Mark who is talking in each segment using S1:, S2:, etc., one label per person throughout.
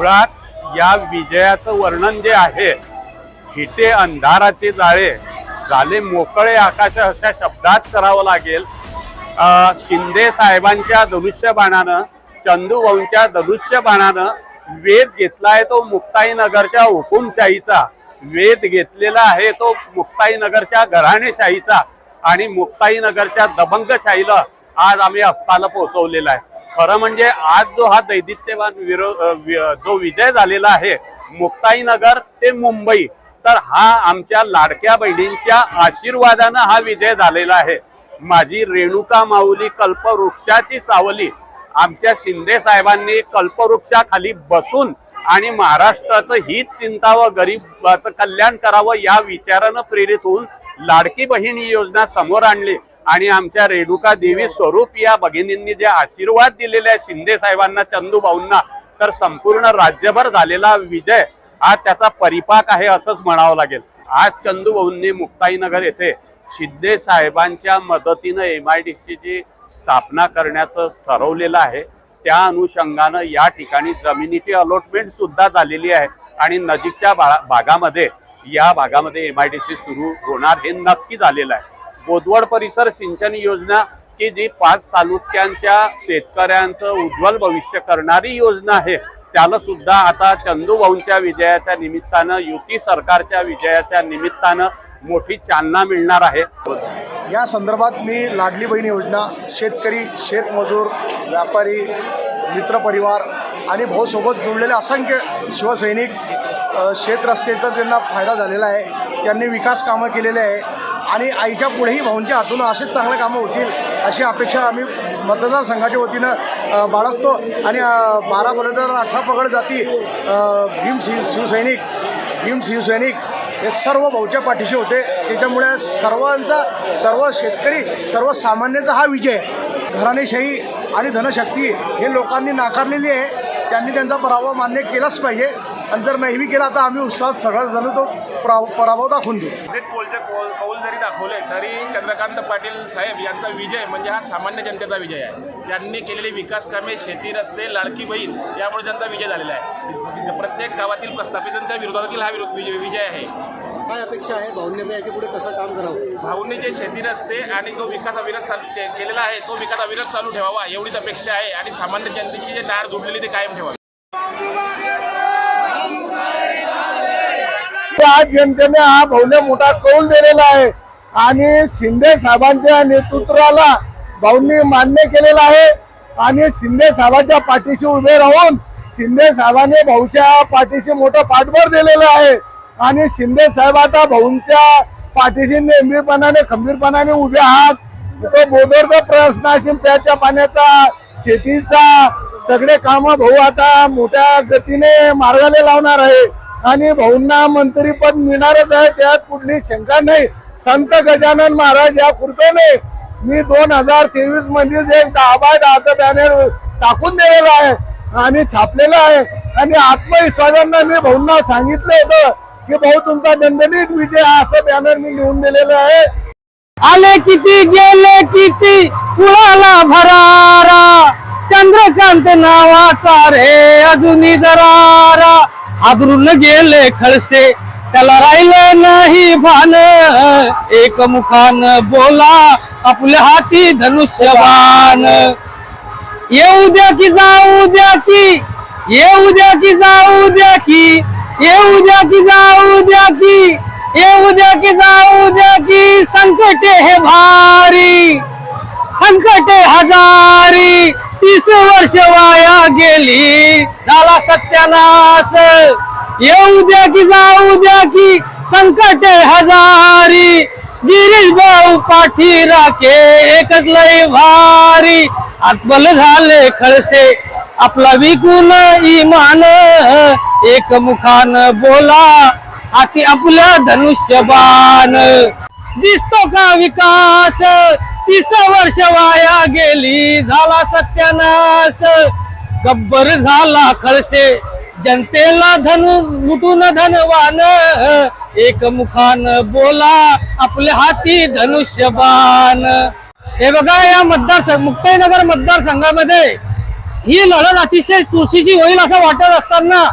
S1: मुळात या विजयाचं वर्णन जे आहे हिते अंधाराचे जाळे झाले मोकळे आकाश अशा शब्दात करावं लागेल. शिंदे साहेबांच्या धनुष्यबाणानं चंदूभाऊंच्या धनुष्यबाणानं वेध घेतलाय तो मुक्ताईनगरच्या हुकुमशाहीचा. वेध घेतलेला आहे तो मुक्ताईनगरच्या घराणेशाहीचा. आणि मुक्ताईनगरच्या दबंगशाहीला आज आम्ही अस्ताला पोहोचवलेला आहे. खरं म्हणजे आज जो हा दैदित्यवान विरोध वि- जो विजय झालेला आहे मुक्ताईनगर ते मुंबई तर हा आमच्या लाडक्या बहिणींच्या आशीर्वादानं हा विजय झालेला आहे. माझी रेणुका माऊली कल्पवृक्षाची सावली आमच्या शिंदे साहेबांनी कल्पवृक्षाखाली बसून आणि महाराष्ट्राचं हित चिंतावं गरीबाचं कल्याण करावं या विचारानं प्रेरित होऊन लाडकी बहीण ही योजना समोर आणली. आणि आमच्या रेणुका देवी स्वरूप या भगिनींनी जे आशीर्वाद दिलेले आहे शिंदे साहेबांना चंदूभाऊंना तर संपूर्ण राज्यभर झालेला विजय आज त्याचा परिपाक आहे असंच म्हणावं लागेल. आज चंदूभाऊंनी मुक्ताईनगर येथे शिंदे साहेबांच्या मदतीनं एम आय डी सीची स्थापना करण्याचं ठरवलेलं आहे. त्या अनुषंगानं या ठिकाणी जमिनीची अलॉटमेंट सुद्धा झालेली आहे आणि नजीकच्या भागामध्ये या भागामध्ये एम आय डी सी सुरू होणार हे नक्की झालेलं आहे. बोदवड परिसर सिंचन योजना की जी पाच तालुक्यांच्या शेतकऱ्यांचं उज्ज्वल भविष्य करणारी योजना आहे त्याला सुद्धा आता चंदू भाऊंच्या विजयाच्या निमित्तानं युती सरकारच्या विजयाच्या निमित्तानं मोठी चालना मिळणार आहे.
S2: या संदर्भात मी लाडली बहीण योजना शेतकरी शेतमजूर व्यापारी मित्रपरिवार आणि भाऊसोबत जुळलेले असंख्य शिवसैनिक अ, शेतरस्त्याचा त्यांना फायदा झालेला आहे. त्यांनी विकास कामं केलेले आहे. आणि आईच्या पुढेही भाऊंच्या हातून असेच चांगले कामं होतील अशी अपेक्षा आम्ही मतदारसंघाच्या वतीनं बाळगतो. आणि बारा बरोबर अठरा पगड जाती भीम शिव शिवसैनिक भीम शिवसैनिक हे सर्व भाऊच्या पाठीशी होते. त्याच्यामुळे सर्वांचा सर्व शेतकरी सर्वसामान्याचा हा विजय घराणेशाही आणि धनशक्ती हे लोकांनी नाकारलेली आहे. त्यांनी त्यांचा पराभव मान्य केलाच पाहिजे. आणि जर नाही केला तर आम्ही उत्साहात सगळं जण तो परा पराभव दाखवून देऊ.
S3: एक्झिट पोलचे कौल कौल जरी दाखवले तरी चंद्रकांत पाटील साहेब यांचा विजय म्हणजे हा सामान्य जनतेचा विजय आहे. त्यांनी केलेली विकास कामे शेती रस्ते लाडकी बहीण यामुळे त्यांचा विजय झालेला आहे. प्रत्येक गावातील प्रस्थापितांच्या विरोधातील हा विरो- विजय विजय आहे.
S4: काय अपेक्षा आहे? भाऊंनी याच्यापुढे कसं काम करावं?
S3: भाऊंनी जे शेती रस्ते आणि जो विकास अविरत चालू के- केलेला आहे तो विकास अविरत चालू ठेवावा एवढीच अपेक्षा आहे आणि सामान्य जनतेची जे नाळ जोडलेली ते कायम ठेवावी.
S5: आज जनतेने हा भाऊने मोठा कौल दिलेला आहे. आणि शिंदे साहेबांच्या नेतृत्वाला भाऊंनी मान्य केलेलं आहे. आणि शिंदे साहेबांच्या पाठीशी उभे राहून शिंदे साहेबांनी भाऊच्या पाठीशी मोठं पाठबळ दिलेलं आहे. आणि शिंदे साहेब आता भाऊंच्या पाठीशी नेहमीपणाने खंबीरपणाने उभे आहात. तो बोदरचा प्रश्न असेल प्याच्या पाण्याचा शेतीचा सगळे काम भाऊ आता मोठ्या गतीने मार्गाने लावणार आहे. आणि भाऊंना मंत्रीपद मिळणारच आहे त्यात कुठली शंका नाही. संत गजानन महाराज या कृपेने मी दोन हजार तेवीस मधीच एक दहा बाय दहाचं बॅनर टाकून दिलेलं आहे आणि छापलेलं आहे. आणि आत्मविश्वासांना मी भाऊंना सांगितलं होतं की भाऊ तुमचा दणदणीत विजय असं बॅनर मी लिहून दिलेलं आहे.
S6: आले किती गेले किती? कुळाला भरारा? चंद्रकांत नावाचा रे अजूनही दरारा. आदरून गेले खळसे त्याला राहिलं नाही भान. एक मुखान बोला आपल्या हाती धनुष्यबाण. येऊ द्या की जाऊ द्या की येऊ द्या की जाऊ द्या की येऊ द्या की जाऊ द्या की येऊ द्या की जाऊ द्या की संकटे हे भारी संकटे हजारी. तीस वर्ष वाया गेली झाला सत्यानाश येऊ द्या की जाऊ द्या की संकटे हजारी. गिरीश भाऊ पाठी राखे एकच लय भारी. आत्मल झाले खळसे आपला विकून इमान. एक मुखान बोला हाती आपल्या धनुष्यबाण. दिसतो का विकास? तीस वर्ष वाया गेली झाला सत्यानाश. गब्बर झाला खळसे जनतेला धन लुटून धनवान एक मुखान बोला आपल्या हाती धनुष्यबान हे बघा या मतदारसंघ मुक्ताईनगर मतदारसंघामध्ये ही लढत अतिशय तुळशीची होईल असं वाटत असताना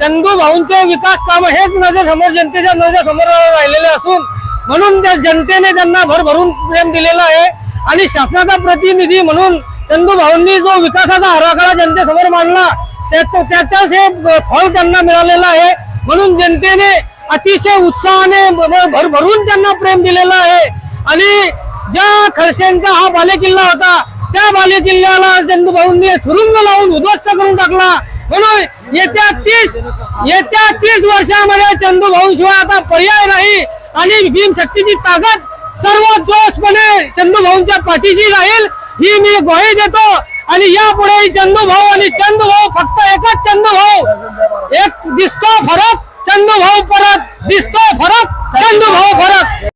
S6: चंदू भाऊंचे विकास काम हेच नजर समोर जनतेच्या नजर समोर राहिलेले असून म्हणून त्या जनतेने त्यांना भरभरून प्रेम दिलेला आहे. आणि शासनाचा प्रतिनिधी म्हणून चंदू भाऊंनी जो विकासाचा आराखडा जनतेसमोर मांडला त्याचाच हे फळ त्यांना मिळालेलं आहे. म्हणून जनतेने अतिशय उत्साहाने भरभरून त्यांना प्रेम दिलेलं आहे. आणि ज्या खडसेंचा हा बालेकिल्ला होता त्या बालेकिल्ल्याला चंदूभाऊंनी सुरुंग लावून उद्ध्वस्त करून टाकला. म्हणून येत्या तीस येत्या तीस वर्षामध्ये चंदूभाऊ शिवाय आता पर्याय नाही. आणि भीमशक्तीची ताकद सर्व जोशपणे चंदूभाऊंच्या पाठीशी राहील. ही मी ग्वाही देतो. आणि यापुढे चंदू भाऊ आणि चंदू भाऊ फक्त एकच चंदू भाऊ एक दिसतो फरक चंदू भाऊ परत दिसतो फरक चंदू भाऊ फरक.